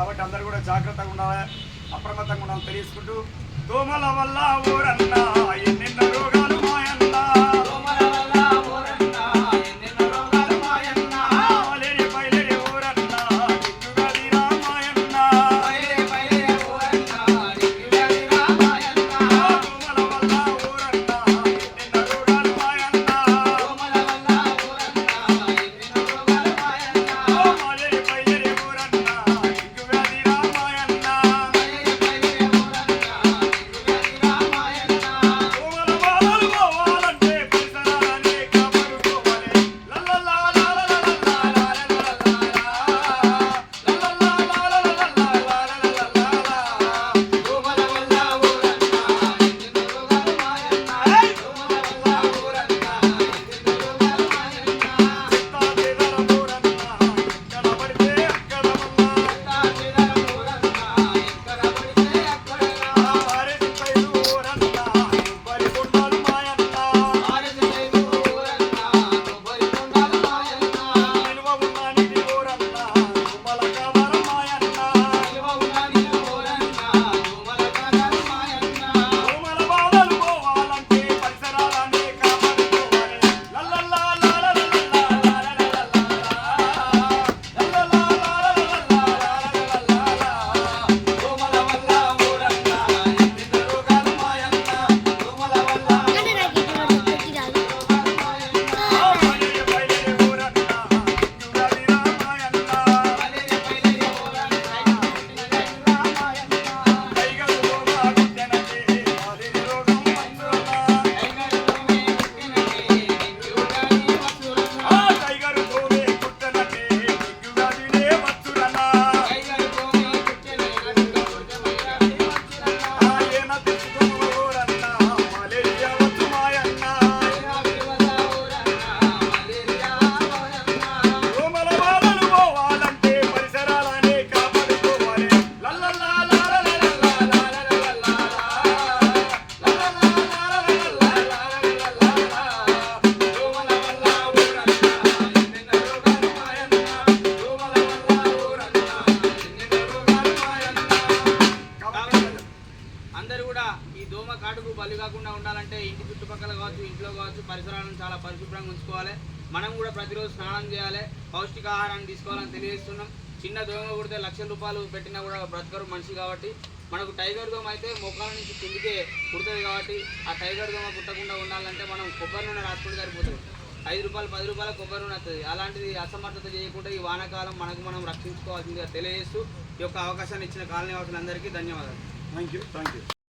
కాబట్టి అందరూ కూడా జాగ్రత్తగా ఉండాలి అప్రమత్తంగా ఉండాలని తెలియజేసుకుంటూ దోమల వల్ల ఊరన్నా. బలి కాకుండా ఉండాలంటే ఇంటి చుట్టుపక్కల కావచ్చు ఇంట్లో కావచ్చు పరిసరాలను చాలా పరిశుభ్రంగా ఉంచుకోవాలి. మనం కూడా ప్రతిరోజు స్నానం చేయాలి. పౌష్టికాహారాన్ని తీసుకోవాలని తెలియజేస్తున్నాం. చిన్న దోమ కుడితే లక్షల రూపాయలు పెట్టినా కూడా బ్రతకరు మనిషి కాబట్టి. మనకు టైగర్ దోమ అయితే మొక్కల నుంచి కిందికే కుడుతుంది కాబట్టి ఆ టైగర్ దోమ కుట్టకుండా ఉండాలంటే మనం కొబ్బరి నూనె రాసుకుంటే సరిపోతుంది. ఐదు రూపాయలు పది రూపాయల కొబ్బరి నూనె వస్తుంది. అలాంటిది అసమర్థత చేయకుండా ఈ వానాకాలం మనకు మనం రక్షించుకోవాల్సిందిగా తెలియజేస్తూ ఈ యొక్క అవకాశాన్ని ఇచ్చిన కాలనీ వాసులందరికీ ధన్యవాదాలు. Thank you thank you